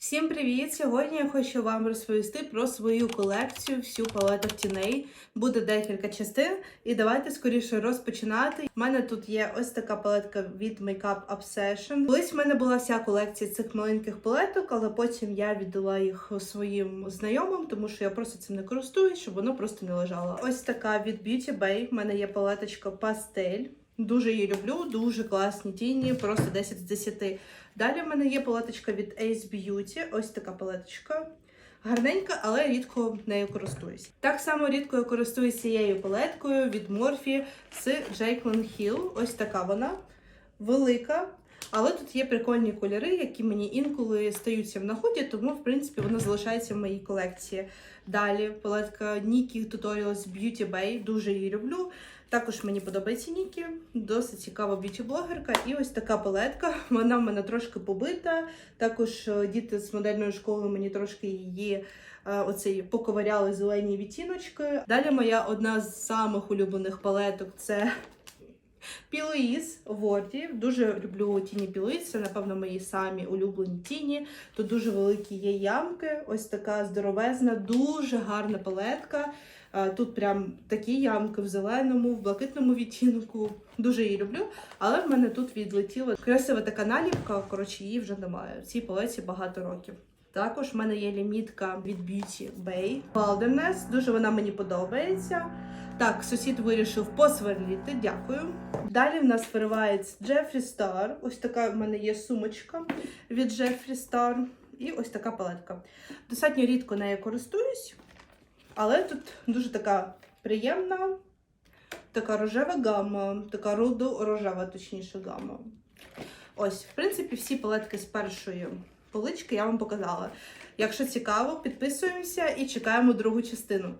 Всім привіт! Сьогодні я хочу вам розповісти про свою колекцію всю палеток тіней. Буде декілька частин, і давайте скоріше розпочинати. У мене тут є ось така палетка від Makeup Obsession. Колись в мене була вся колекція цих маленьких палеток, але потім я віддала їх своїм знайомим, тому що я просто цим не користуюсь, щоб воно просто не лежало. Ось така від Beauty Bay. У мене є палеточка пастель. Дуже її люблю, дуже класні тіні, просто 10 з 10. Далі в мене є палеточка від Ace Beauty. Ось така палеточка. Гарненька, але рідко нею користуюсь. Так само рідко я користуюсь цією палеткою від Morphe з Jaclyn Hill. Ось така вона велика. Але тут є прикольні кольори, які мені інколи стаються в нагоді, тому, в принципі, вона залишається в моїй колекції. Далі палетка Nikki Tutorials Beauty Bay. Дуже її люблю. Також мені подобається Нікі, досить цікава б'юті-блогерка. І ось така палетка. Вона в мене трошки побита. Також е, діти з модельної школи мені трошки її е, оцей поковиряли зелені відтіночки. Далі моя одна з самих улюблених палеток це Пілоїз Ворді. Дуже люблю тіні Пілоїз. Це, напевно, мої самі улюблені тіні. Тут дуже великі є ямки. Ось така здоровезна, дуже гарна палетка. Тут прям такі ямки в зеленому, в блакитному відтінку. Дуже її люблю. Але в мене тут відлетіла красива така наліпка. Коротше, її вже немає. В цій палеці багато років. Також в мене є лімітка від Beauty Bay Wilderness. Дуже вона мені подобається. Так, сусід вирішив посверліти, дякую. Далі в нас виривається Jeffree Star. Ось така в мене є сумочка від Jeffree Star. І ось така палетка. Достатньо рідко нею користуюсь, але тут дуже така приємна, така рожева гама, така рудо-рожева, точніше, гама. Ось, в принципі, всі палетки з першої полички я вам показала. Якщо цікаво, підписуємося і чекаємо другу частину.